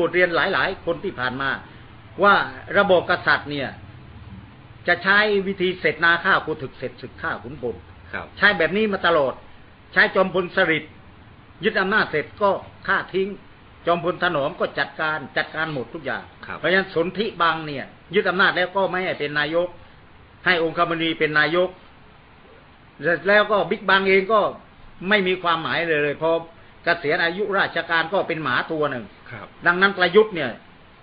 บทเรียนหลาย ๆ คนที่ผ่านมา ว่าระบบกษัตริย์เนี่ย จะใช้วิธีเสร็จนาข้าวกูถึกเสร็จศึกข้าขุนพลครับใช้แบบนี้มาตลอด ใช้จอมพลสฤษดิ์ยึดอำนาจเสร็จก็ฆ่าทิ้ง จอมพลถนอมก็จัดการจัดการหมดทุกอย่างครับเพราะฉะนั้นสนธิบางเนี่ย ยึดอำนาจแล้วก็ไม่ให้เป็นนายก ให้องคมนตรีเป็นนายกแล้วก็บิ๊กบางเองก็ไม่มีความหมายเลยเลยพอเกษียณอายุราชการก็เป็นหมาตัวหนึ่งครับดังนั้นประยุทธ์เนี่ย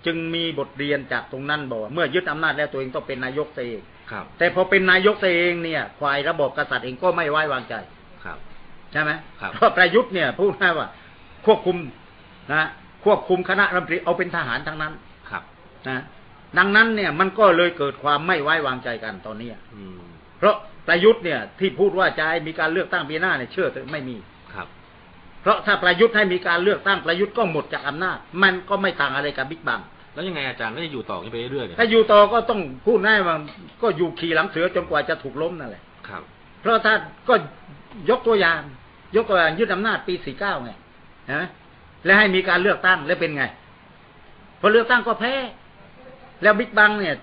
จึงมีบทเรียนจากตรงนั้นบอกว่าเมื่อยึดอำนาจแล้วตัวเองต้องเป็นนายกตัวเองครับ แต่พอเป็นนายกตัวเองเนี่ยควายระบบกษัตริย์เองก็ไม่ไว้วางใจครับ ใช่ไหมครับเพราะประยุทธ์เนี่ยพูดง่ายว่า ควบคุมนะควบคุมคณะรัฐมนตรีเอาเป็นทหารทั้งนั้นครับนะดังนั้นเนี่ยมันก็เลยเกิดความไม่ไว้วางใจกันตอนเนี้ยอืมเพราะประยุทธ์เนี่ยที่พูดว่าจะให้มีการเลือกตั้งปีหน้าเนี่ยเชื่อเถอะไม่มีครับ เพราะถ้าประยุทธ์ให้มีการเลือกตั้งประยุทธ์ก็หมดจากอำนาจ มันก็ไม่ต่างอะไรกับบิ๊กบังแล้วยังไงอาจารย์ก็จะอยู่ต่อกันไปเรื่อยๆเนี่ยถ้าอยู่ต่อก็ต้องพูดง่ายว่าก็อยู่ขี่หลังเสือจนกว่าจะถูกล้มนั่นแหละครับ เพราะถ้าก็ยกตัวอย่าง ยกตัวอย่างยึดอำนาจปี49ไงนะแล้วให้มีการเลือกตั้งแล้วเป็นไงพอเลือกตั้งก็แพ้แล้วบิ๊กบังเนี่ย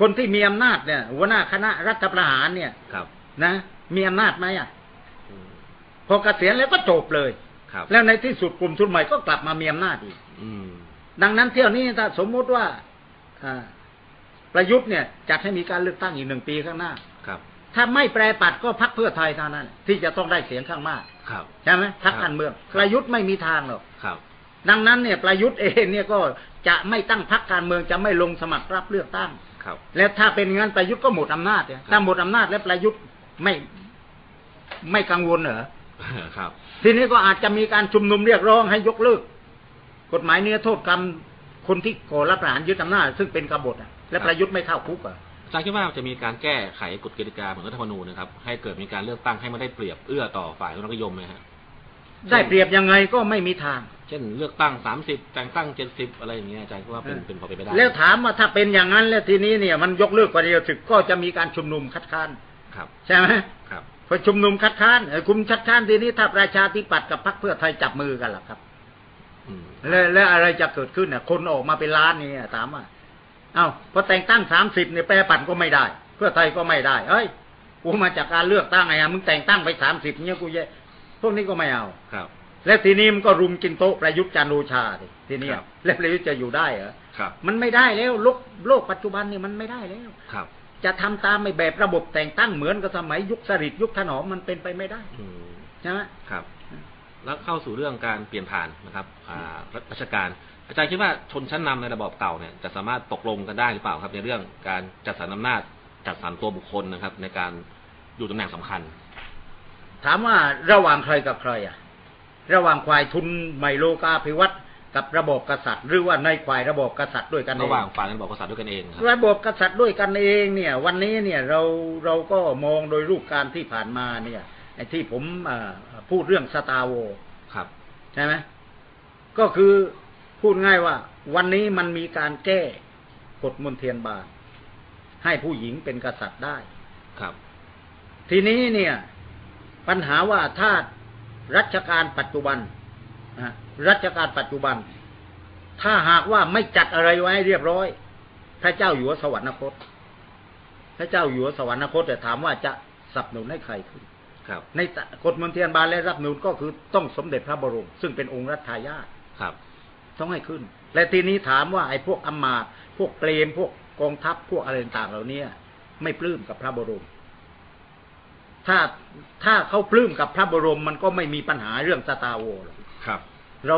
คนที่มีอำนาจเนี่ยหัวหน้าคณะรัฐประหารเนี่ยครับ นะ มีอำนาจไหมอะอืม พอเกษียณแล้วก็จบเลยครับ แล้วในที่สุดกลุ่มทุนใหม่ก็กลับมามีอำนาจอีกอืมดังนั้นเที่ยวนี้ถ้าสมมุติว่าอ่าประยุทธ์เนี่ยจัดให้มีการเลือกตั้งอีกหนึ่งปีข้างหน้าครับ ถ้าไม่แปรปัดก็พักเพื่อไทยเท่านั้น ที่จะต้องได้เสียงข้างมากครับใช่ไหมพักครับการเมือง ประยุทธ์ไม่มีทางหรอกครับ ดังนั้นเนี่ยประยุทธ์เองเนี่ยก็จะไม่ตั้งพักการเมืองจะไม่ลงสมัครรับเลือกตั้งครับ แล้วถ้าเป็นงั้นประยุทธ์ก็หมดอำนาจเนี่ยถ้าหมดอำนาจแล้วประยุทธ์ไม่ไม่กังวลเหรอ ครับ ทีนี้ก็อาจจะมีการชุมนุมเรียกร้องให้ยกเลิก กฎหมายเนื้อโทษกรรมคนที่ก่อรับประหารยึดอำนาจซึ่งเป็นกบฏอะและประยุทธ์ไม่เข้าคุกอะอาจารย์คิดว่าจะมีการแก้ไขกฎกติกาเหมือนรัฐธรรมนูญนะครับ ให้เกิดมีการเลือกตั้งให้มันได้เปรียบเอื้อต่อฝ่ายรัฐนิยมไหมฮะได้เปรียบยังไงก็ไม่มีทาง เช่น เลือกตั้งสามสิบแต่งตั้งเจ็ดสิบอะไรอย่างเงี้ยอาจารย์คิดว่าเป็นเออเป็นพอเป็นไปได้ แล้วถามว่าถ้าเป็นอย่างนั้นแล้วทีนี้เนี่ยมันยกเลิกกว่าเดียวถึกก็จะมีการชุมนุมคัดค้านครับ ใช่ไหมครับ พอชุมนุมคัดค้านเอ่อคุมคัดค้านทีนี้ถ้าประชาธิปัตย์กับพรรคเพื่อไทยจับมือกันล่ะครับอืมแล้วแล้วอะไรจะเกิดขึ้นเนี่ยคนออกมาเป็นล้านนี่ถามว่าเอ้าพอแต่งตั้งสามสิบเนี่ยแปรปัดก็ไม่ได้ เพื่อไทยก็ไม่ได้เอ้ยกูมาจากการเลือกตั้งไงอะมึงแต่งตั้งไปสามสิบเนี่ยกูเยพวกนี้ก็ไม่เอาครับ แล้วทีนี้มันก็รุมกินโต๊ะประยุทธ์จันทร์โอชาดิทีนี้ครับแล้วประยุทธ์จะอยู่ได้เหรอครับมันไม่ได้แล้วโลกโลกปัจจุบันเนี่ยมันไม่ได้แล้วครับ จะทำตามไอ้แบบระบบแต่งตั้งเหมือนกับสมัยยุคสฤษดิ์ยุคถนอมมันเป็นไปไม่ได้อืมใช่ไหมครับ แล้วเข้าสู่เรื่องการเปลี่ยนผ่านนะครับอ่าราชการ อาจารย์คิดว่าชนชั้นนำในระบอบเก่าเนี่ยจะสามารถตกลงกันได้หรือเปล่าครับ ในเรื่องการจัดสรรอำนาจจัดสรรตัวบุคคลนะครับ ในการอยู่ตำแหน่งสำคัญ ถามว่าระหว่างใครกับใครอะ ระหว่างควายทุนไมโลกาภิวัตน์ กับระบบกษัตริย์ หรือว่าในควายระบบกษัตริย์ด้วยกันเองระหว่างฝ่ายระบอบกษัตริย์ด้วยกันเองครับระบบกษัตริย์ด้วยกันเองเนี่ย วันนี้เนี่ยเราเราก็มองโดยรูปการที่ผ่านมาเนี่ยไอ้ที่ผมอ่าพูดเรื่องสตาร์โวครับใช่ไหมก็คือพูดง่ายว่า วันนี้มันมีการแก้กฎมนเทียนบาทให้ผู้หญิงเป็นกษัตริย์ได้ครับ ทีนี้เนี่ย ปัญหาว่าถ้ารัชกาลปัจจุบันนะ รัชกาลปัจจุบัน ถ้าหากว่าไม่จัดอะไรไว้ให้เรียบร้อย พระเจ้าอยู่หัวสวรรคต พระเจ้าอยู่หัวสวรรคตแต่ถามว่าจะสนับสนุนให้ใครขึ้นครับในกฎมนเทียนบาลและรับนูนก็คือต้องสมเด็จพระบรม ซึ่งเป็นองค์รัชทายาทครับ ต้องให้ขึ้น และทีนี้ถามว่าไอ้พวกอำมาตย์พวกเปรมพวกกองทัพพวกอะไรต่างๆเหล่านี้ไม่ปลื้มกับพระบรม ถ้าถ้าเขาปลื้มกับพระบรมมันก็ไม่มีปัญหาเรื่องสตาร์โวร์หรอก ครับ เรา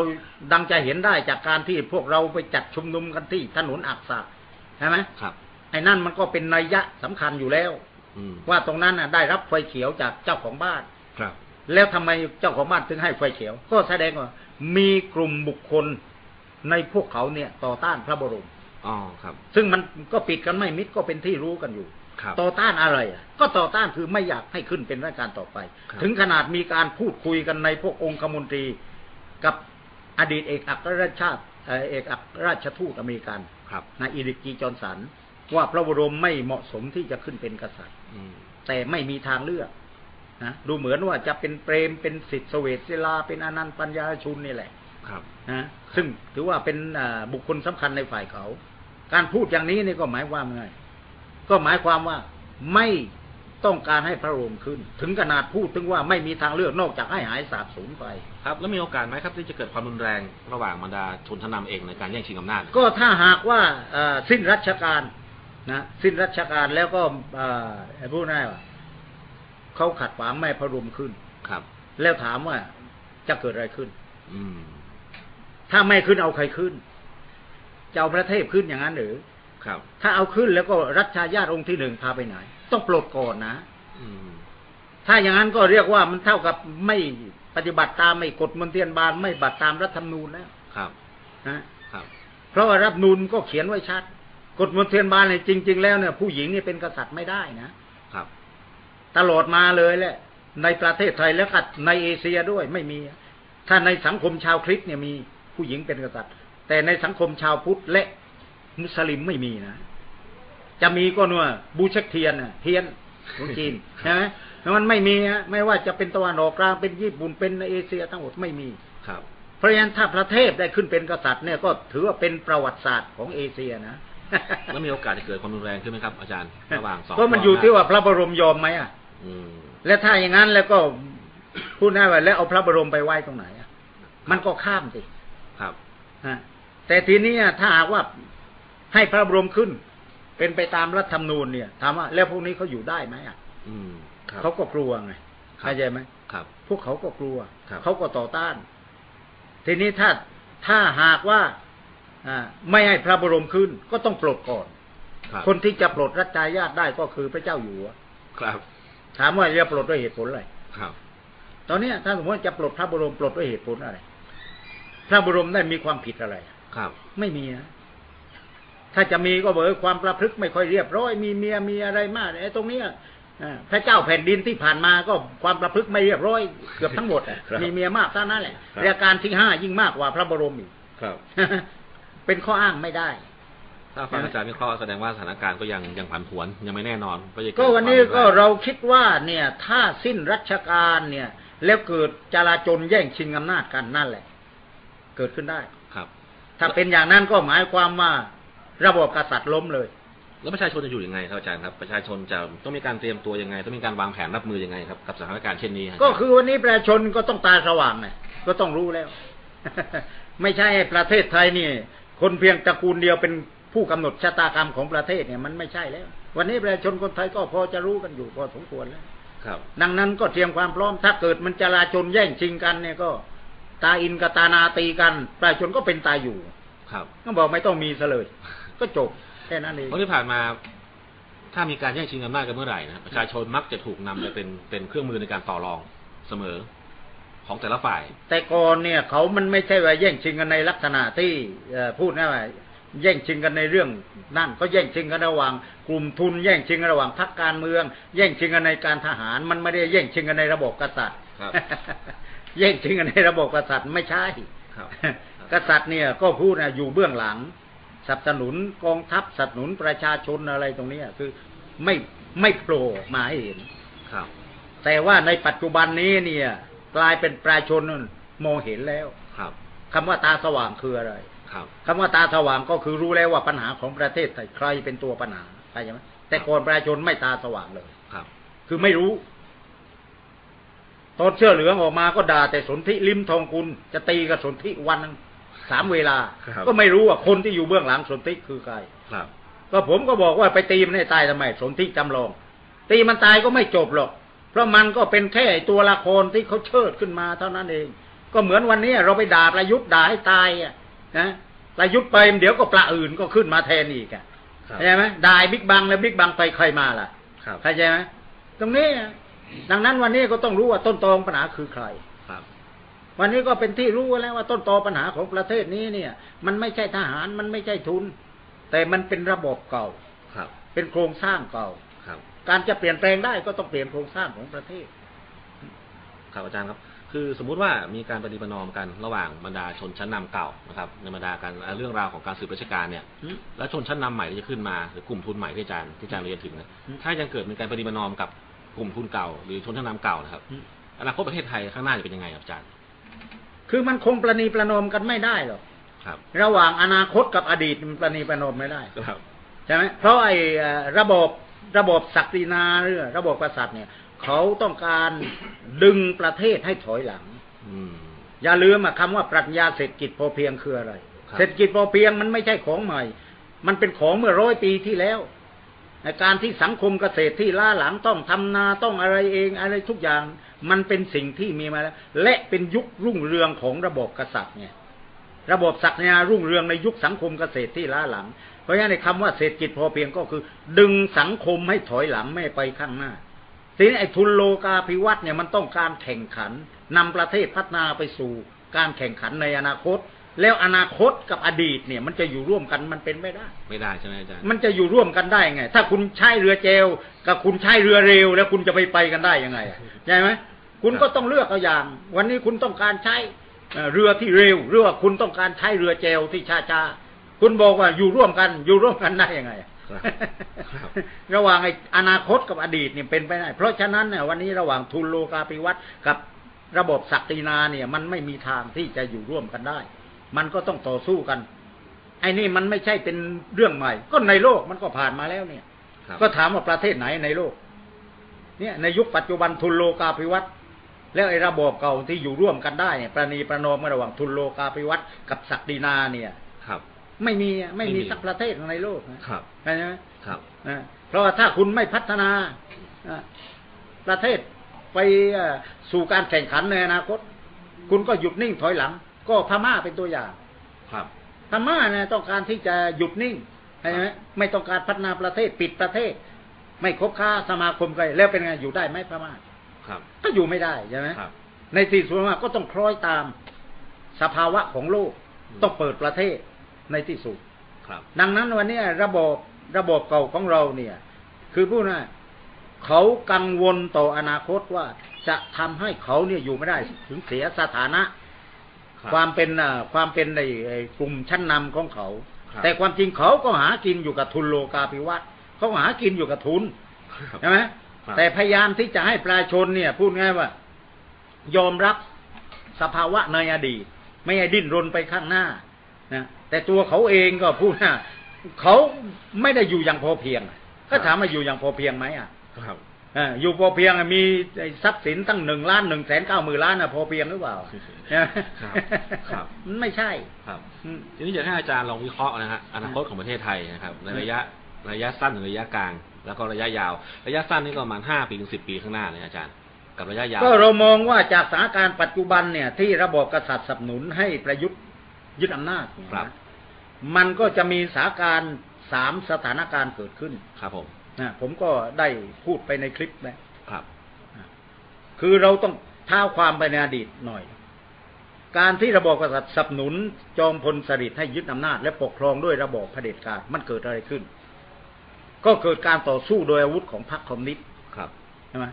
ดังจะเห็นได้จากการที่พวกเราไปจัดชุมนุมกันที่ถนนอักษะใช่ไหมครับไอ้นั่นมันก็เป็นนัยยะสำคัญอยู่แล้วอืมว่าตรงนั้นน่ะ ได้รับไฟเขียวจากเจ้าของบ้านครับ แล้วทำไมเจ้าของบ้านถึงให้ไฟเขียว ก็แสดงว่ามีกลุ่มบุคคลในพวกเขาเนี่ย ต่อต้านพระบรมอ๋อครับ ซึ่งมันก็ปิดกันไม่มิดก็เป็นที่รู้กันอยู่ครับต่อต้านอะไรอะ ก็ต่อต้านคือไม่อยากให้ขึ้นเป็นราชการต่อไปครับถึงขนาดมีการพูดคุยกันในพวกองคมนตรี กับอดีตเอกอัครราชชาติเอ่อเอกอัครราชทูตอเมริกันครับนายอีริกจีจอห์นสันว่าพระบรมไม่เหมาะสมที่จะขึ้นเป็นกษัตริย์อืมแต่ไม่มีทางเลือกนะดูเหมือนว่าจะเป็นเปรมเป็นสิทธิเสวตศิลาเป็นอนันต์ปัญญาชุนนี่แหละ ครับนะซึ่งถือว่าเป็นอ่าบุคคลสำคัญในฝ่ายเขา การพูดอย่างนี้นี่ก็หมายความไงก็หมายความว่าไม่ ต้องการให้พระองค์ขึ้น ถึงขนาดพูดถึงว่าไม่มีทางเลือกนอกจากให้หายสาบสูญไป ครับ แล้วมีโอกาสไหมครับที่จะเกิดความรุนแรงระหว่างบรรดาชนชั้นนำเองในการแย่งชิงอำนาจ ก็ถ้าหากว่าเอ่อสิ้นรัชกาลนะสิ้นรัชกาลแล้วก็เอ่อไอ้พูดง่ายว่าเขาขัดขวางไม่ให้พระรวมขึ้นครับ แล้วถามว่าจะเกิดอะไรขึ้น อืม ถ้าไม่ขึ้นเอาใครขึ้นจะเอาพระเทพขึ้นอย่างนั้นหรือครับ ถ้าเอาขึ้นแล้วก็รัชญาติองค์ที่หนึ่งพาไปไหน ต้องปลดก่อนนะอืมถ้าอย่างนั้นก็เรียกว่ามันเท่ากับไม่ปฏิบัติตามไม่กฎมนเทียนบาลไม่บัติตามรัฐธรรมนูญแล้วครับนะครับ เพราะว่ารัฐธรรมนูญก็เขียนไว้ชัด กฎมนเทียนบาลเนี่ยจริง ๆ แล้วเนี่ยผู้หญิงเนี่ยเป็นกษัตริย์ไม่ได้นะครับ ตลอดมาเลยแหละ ในประเทศไทยแล้วก็ในเอเชียด้วยไม่มี ถ้าในสังคมชาวคริสต์เนี่ยมีผู้หญิงเป็นกษัตริย์ แต่ในสังคมชาวพุทธและมุสลิมไม่มีนะ จะมีก็นัวบูชกเทียนน่ะเทียนของจีนใช่ไหมมันไม่มีฮะไม่ว่าจะเป็นตะวันออกกลางเป็นญี่ปุ่นเป็นเอเชียทั้งหมดไม่มีครับ เพราะฉะนั้นถ้าประเทศได้ขึ้นเป็นกษัตริย์เนี่ยก็ถือว่าเป็นประวัติศาสตร์ของเอเชียนะแล้วมีโอกาสจะเกิดความรุนแรงขึ้นไหมครับอาจารย์ระหว่างสองเพราะมันอยู่ที่ว่าพระบรมยอมไหมอะอืมและถ้าอย่างนั้นแล้วก็พูดง่ายว่าแล้วเอาพระบรมไปไว้ตรงไหนอะมันก็ข้ามสิครับฮะแต่ทีนี้อะถ้าหากว่าให้พระบรมขึ้น เป็นไปตามรัฐธรรมนูญเนี่ยถามว่าแล้วพวกนี้เขาอยู่ได้ไหมอะอืมครับเขาก็กลัวไงครับเข้าใจไหมครับ พวกเขาก็กลัวครับเขาก็ต่อต้าน ทีนี้ถ้าถ้าหากว่าอ่าไม่ให้พระบรมขึ้น ก็ต้องปลดก่อนครับคนที่จะปลดรัชทายาทได้ก็คือพระเจ้าอยู่หัวครับ ถามว่าจะปลดด้วยเหตุผลอะไรครับ ตอนเนี้ยถ้าสมมติจะปลดพระบรมปลดด้วยเหตุผลอะไร พระบรมได้มีความผิดอะไร ครับ ไม่มีนะ ถ้าจะมีก็บอกว่าความประพฤติไม่ค่อยเรียบร้อย มีเมียมีอะไรมากไอ้ตรงเนี้ยอ่าพระเจ้าแผ่นดินที่ผ่านมาก็ความประพฤติไม่เรียบร้อยเกือบทั้งหมดอะครับมีเมียมากเท่านั้นแหละครับรายการที่ห้ายิ่งมากกว่าพระบรมอีกครับเป็นข้ออ้างไม่ได้ ถ้าฟังอาจารย์วิเคราะห์แสดงว่าสถานการณ์ก็ยังยังผันผวนยังไม่แน่นอนาจะเดก็วันนี้ความก็รุนแงเราคิดว่าเนี่ย ถ้าสิ้นรัชกาลเนี่ย แล้วเกิดจลาจลแย่งชิงอำนาจกันนั่นแหละ เกิดขึ้นได้ครับ ถ้าเป็นอย่างนั้นก็หมายความว่า ระบบกษัตริย์ล้มเลย แล้วประชาชนจะอยู่ยังไงครับอาจารย์ครับประชาชนจะต้องมีการเตรียมตัวยังไง ต้องมีการวางแผนรับมือยังไงครับกับสถานการณ์เช่นนี้รับก็คือวันนี้ประชาชนก็ต้องตาสว่างไงก็ต้องรู้แล้ว ไม่ใช่ประเทศไทยนี่ คนเพียงตระกูลเดียวเป็นผู้กำหนดชะตากรรมของประเทศเนี่ยมันไม่ใช่แล้ว วันนี้ประชาชนคนไทยก็พอจะรู้กันอยู่พอสมควรแล้วครับ ดังนั้นก็เตรียมความพร้อมถ้าเกิดมันจลาจลแย่งชิงกันเนี่ยก็ ตาอินกับตานาตีกัน ประชาชนก็เป็นตายอยู่ ครับก็บอกไม่ต้องมีซะเลย ก็จบแค่นั้นเองเพราะที่ผ่านมา ถ้ามีการแย่งชิงอำนาจกันเมื่อไหร่นะประชาชนมักจะถูกนำไปเป็นเป็นเครื่องมือในการต่อรองเสมอของแต่ละฝ่าย แต่ก่อนเนี่ย เขามันไม่ใช่ว่าแย่งชิงกันในลักษณะที่เอ่อพูดนะว่าแย่งชิงกันในเรื่องนั่นก็แย่งชิงกันระหว่างกลุ่มทุน แย่งชิงกันระหว่างพรรคการเมือง แย่งชิงกันในการทหาร มันไม่ได้แย่งชิงกันในระบบกษัตริย์ครับแย่งชิงกันในระบบกษัตริย์ไม่ใช่ครับกษัตริย์เนี่ยก็พูดนะอยู่เบื้องหลัง สนับสนุนกองทัพสนับสนุนประชาชนอะไรตรงเนี้ยคือไม่ไม่โผล่มาให้เห็นครับ แต่ว่าในปัจจุบันนี้เนี่ย กลายเป็นประชาชนมองเห็นแล้วครับคำว่าตาสว่างคืออะไร ครับคำว่าตาสว่างก็คือรู้แล้วว่าปัญหาของประเทศไทยใครเป็นตัวปัญหาเข้าใจไหมแต่ก่อนประชาชนไม่ตาสว่างเลยครับ คือไม่รู้ตอนเชื่อเหลืองออกมาก็ด่าแต่สนธิลิมทองคุณจะตีกับสนธิวันหนึ่ง สามเวลาครับก็ไม่รู้ว่าคนที่อยู่เบื้องหลังสนธิคือใครครับ ก็ผมก็บอกว่าไปตีมันให้ตายทำไมสนธิจำลอง ตีมันตายก็ไม่จบหรอก เพราะมันก็เป็นแค่ตัวละครที่เขาเชิดขึ้นมาเท่านั้นเอง ก็เหมือนวันนี้เราไปด่าประยุทธ์ด่าให้ตายอะนะประยุทธ์ไปเดี๋ยวก็ปลาอื่นก็ขึ้นมาแทนอีกอะครับเข้าใจไหมด่าบิ๊กบังแล้วบิ๊กบังไปใครมาล่ะครับเข้าใจไหมตรงนี้อะดังนั้นวันนี้ก็ต้องรู้ว่าต้นตอของปัญหาคือใครครับ วันนี้ก็เป็นที่รู้แล้วว่าต้นตอปัญหาของประเทศนี้เนี่ย มันไม่ใช่ทหารมันไม่ใช่ทุน แต่มันเป็นระบบเก่าครับ เป็นโครงสร้างเก่าครับ การจะเปลี่ยนแปลงได้ก็ต้องเปลี่ยนโครงสร้างของประเทศ ครับอาจารย์ครับ คือสมมุติว่ามีการปฏิบัตินอมกันระหว่างบรรดาชนชั้นนำเก่านะครับ ในบรรดาการเรื่องราวของการสืบราชการเนี่ยอืมแล้วชนชั้นนำใหม่ที่จะขึ้นมาหรือกลุ่มทุนใหม่ที่อาจารย์ที่อาจารย์เรียนถึงนะอืมถ้ายังเกิดมีการปฏิบัตินอมกับกลุ่มทุนเก่า หรือชนชั้นนำเก่านะครับอืมอนาคตประเทศไทยข้างหน้าจะเป็นยังไงครับอาจารย์ คือมันคงประนีประนอมกันไม่ได้หรอกครับ ระหว่างอนาคตกับอดีตมันประนีประนอมไม่ได้ครับใช่ไหมเพราะไอ้เอ่อระบบระบบศักดินาหรือระบบกษัตริย์เนี่ย เขาต้องการดึงประเทศให้ถอยหลังอืมอย่าลืมอะคำว่าปรัชญาเศรษฐกิจพอเพียงคืออะไรครับเศรษฐกิจพอเพียงมันไม่ใช่ของใหม่ มันเป็นของเมื่อร้อยปีที่แล้ว ในการที่สังคมเกษตรที่ล้าหลังต้องทำนาต้องอะไรเองอะไรทุกอย่างมันเป็นสิ่งที่มีมาแล้วและเป็นยุครุ่งเรืองของระบบกษัตริย์เนี่ยระบบศักดินารุ่งเรืองในยุคสังคมเกษตรที่ล้าหลัง เพราะฉะนั้นในคำว่าเศรษฐกิจพอเพียงก็คือ ดึงสังคมให้ถอยหลังไม่ไปข้างหน้าทีนี้ไอ้ทุนโลกาภิวัตน์เนี่ยมันต้องการแข่งขันนำประเทศพัฒนาไปสู่การแข่งขันในอนาคต แล้วอนาคตกับอดีตเนี่ยมันจะอยู่ร่วมกันมันเป็นไม่ได้ ไม่ได้ใช่ไหมอาจารย์มันจะอยู่ร่วมกันได้ไง ถ้าคุณใช้เรือเจลกับคุณใช้เรือเร็ว แล้วคุณจะไปไปกันได้ยังไงอะใช่ไหมคุณก็ต้องเลือกเอาอย่าง วันนี้คุณต้องการใช้เอ่อเรือที่เร็วหรือว่าคุณต้องการใช้เรือเจลที่ช้าช้าๆคุณบอกว่าอยู่ร่วมกันอยู่ร่วมกันได้ยังไงอะครับครับระหว่างไอ้อนาคตกับอดีตเนี่ยเป็นไปได้ เพราะฉะนั้นเนี่ยวันนี้ระหว่างทุนโลกาภิวัตน์กับระบบศักดินาเนี่ย มันไม่มีทางที่จะอยู่ร่วมกันได้ มันก็ต้องต่อสู้กัน ไอ้นี่มันไม่ใช่เป็นเรื่องใหม่ ก็ในโลกมันก็ผ่านมาแล้วเนี่ยครับก็ถามว่าประเทศไหนในโลก เนี่ยในยุคปัจจุบันทุนโลกาภิวัตน์แล้วไอ้ระบบเก่าที่อยู่ร่วมกันได้เนี่ยประนีประนอมกันระหว่างทุนโลกาภิวัตน์กับศักดินาเนี่ยครับไม่มีอะไม่มีไม่มีสักประเทศในโลกนะครับใช่ไหมครับนะเพราะว่าถ้าคุณไม่พัฒนาอะประเทศไปเอ่อสู่การแข่งขันในอนาคต คุณก็หยุดนิ่งถอยหลัง ก็พม่าเป็นตัวอย่าง ครับพม่าเนี่ยต้องการที่จะหยุดนิ่งใช่ไหมไม่ต้องการพัฒนาประเทศปิดประเทศ ไม่คบค้าสมาคมกันแล้วเป็นไงอยู่ได้ไหมพม่าครับ ก็อยู่ไม่ได้ใช่ไหมครับในที่สุดพม่าก็ต้องคล้อยตามสภาวะของโลกอืมต้องเปิดประเทศในที่สุดครับ ดังนั้นวันนี้ระบบระบบเก่าของเราเนี่ย คือพูดง่ายเขากังวลต่ออนาคตว่าจะทำให้เขาเนี่ยอยู่ไม่ได้ถึงเสียสถานะ ครับความเป็นอ่าความเป็นในไอ้กลุ่มชั้นนำของเขาครับแต่ความจริงเขาก็หากินอยู่กับทุนโลกาภิวัตน์เขาหากินอยู่กับทุนครับใช่ไหมครับแต่พยายามที่จะให้ประชาชนเนี่ย พูดง่ายว่า ยอมรับสภาวะในอดีตไม่ให้ดิ้นรนไปข้างหน้านะแต่ตัวเขาเองก็พูดว่าเขาไม่ได้อยู่อย่างพอเพียง ก็ถามว่าอยู่อย่างพอเพียงไหมอะครับเอออยู่พอเพียงอะมีทรัพย์สินตั้งหนึ่งล้านหนึ่งแสนเก้าหมื่นล้านอะพอเพียงหรือเปล่าใช่ไหมครับครับมันไม่ใช่ครับอืมทีนี้อยากให้อาจารย์ลองวิเคราะห์นะฮะอนาคตของประเทศไทยนะครับในระยะระยะสั้นหรือระยะกลาง แล้วก็ระยะยาว ระยะสั้นนี่ก็ประมาณห้าปีถึงสิบปีข้างหน้าเลยอาจารย์ กับระยะยาว ก็เรามองว่าจากสถานการณ์ปัจจุบันเนี่ย ที่ระบบกษัตริย์สนับสนุนให้ประยุทธ์ยึดอำนาจเนี่ยครับนะมันก็จะมีสถานการณ์สามสถานการณ์เกิดขึ้นครับผม นะผมก็ได้พูดไปในคลิปนะครับ คือเราต้องเท้าความไปในอดีตหน่อย การที่ระบบกษัตริย์สนับสนุนจอมพลสฤษดิ์ให้ยึดอำนาจ และปกครองด้วยระบอบเผด็จการมันเกิดอะไรขึ้น ก็เกิดการต่อสู้โดยอาวุธของพรรคคอมมิวนิสต์ครับใช่ไหม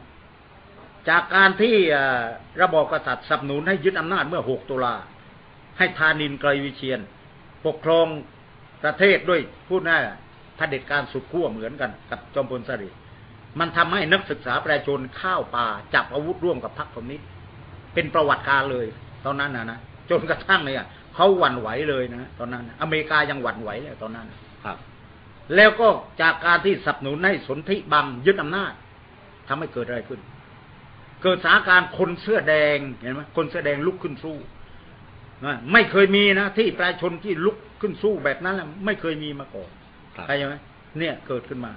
จากการที่เอ่อระบอบกษัตริย์สนับสนุนให้ยึดอำนาจเมื่อ 6 ตุลาให้ธานินทร์ไกรวิเชียน ปกครองประเทศด้วยพูดง่ายๆ เผด็จการสุดขั้วเหมือนกันกับจอมพลสฤษดิ์มันทำให้นักศึกษาประชาชนข้าวป่าจับอาวุธร่วมกับพรรคคอมมิวนิสต์เป็นประวัติการเลย ตอนนั้นนะนะจนกระทั่งเนี่ยเขาหวั่นไหวเลยนะตอนนั้นนะอเมริกายังหวั่นไหวเลยตอนนั้นครับ แล้วก็จากการที่สนับสนุนให้สนธิบังยึดอำนาจทำให้เกิดอะไรขึ้น เกิดสถานการณ์คนเสื้อแดงเห็นไหมคนเสื้อแดงลุกขึ้นสู้นะไม่เคยมีนะที่ประชาชนที่ลุกขึ้นสู้แบบนั้นน่ะไม่เคยมีมาก่อนครับ เข้าใจไหมเนี่ยเกิดขึ้นมา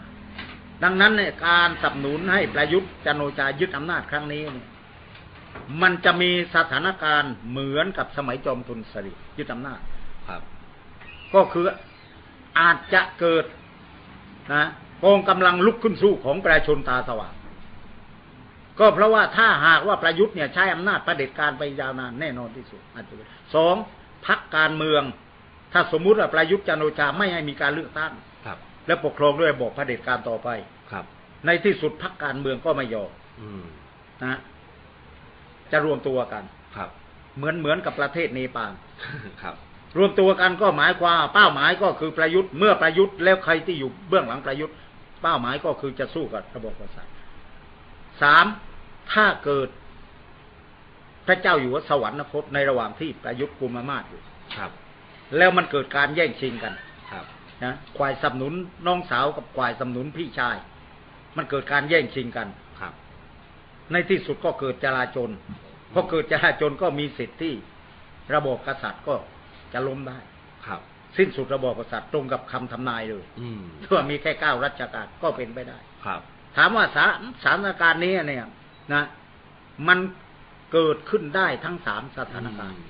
ดังนั้นเนี่ยการสนับสนุนให้ประยุทธ์จันทร์โอชายึดอำนาจครั้งนี้เนี่ยมันจะมีสถานการณ์เหมือนกับสมัยจอมพลสฤษดิ์ยึดอำนาจครับ ก็คืออาจจะเกิดนะกองกำลังลุกขึ้นสู้ของประชาชนตาสว่างก็เพราะว่าถ้าหากว่าประยุทธ์เนี่ยใช้อำนาจประเผด็จการไปยาวนานแน่นอนที่สุดอาจจะเป็นสองพักการเมือง ถ้าสมมุติว่าประยุทธ์จันทร์โอชาไม่ให้มีการเลือกตั้งครับ และปกครองด้วยระบบเผด็จการต่อไปครับ ในที่สุดพักการเมืองก็ไม่ยอมอืมนะจะรวมตัวกันครับ เหมือนเหมือนกับประเทศเนปาลครับ รวมตัวกันก็หมายความเป้าหมายก็คือประยุทธ์เมื่อประยุทธ์แล้วใครที่อยู่เบื้องหลังประยุทธ์ เป้าหมายก็คือจะสู้กับระบบกษัตริย์สามถ้าเกิดพระเจ้าอยู่หัวสวรรคตในระหว่างที่ประยุทธ์กุมมาศอยู่ครับ แล้วมันเกิดการแย่งชิงกันครับ นะควายสนับสนุนน้องสาวกับควายสนับสนุนพี่ชาย มันเกิดการแย่งชิงกันครับ ในที่สุดก็เกิดจลาจลพอเกิดจลาจลก็มีสิทธิ์ที่ระบบกษัตริย์ก็จะล้มได้ครับ สิ้นสุดระบบกษัตริย์ตรงกับคำทำนายเลย อืมว่ามีแค่เก้ารัชกาลก็เป็นไปได้ครับ ถามว่าสาสถานการณ์นี้เนี่ยนะ มันเกิดขึ้นได้ทั้งสามสถานการณ์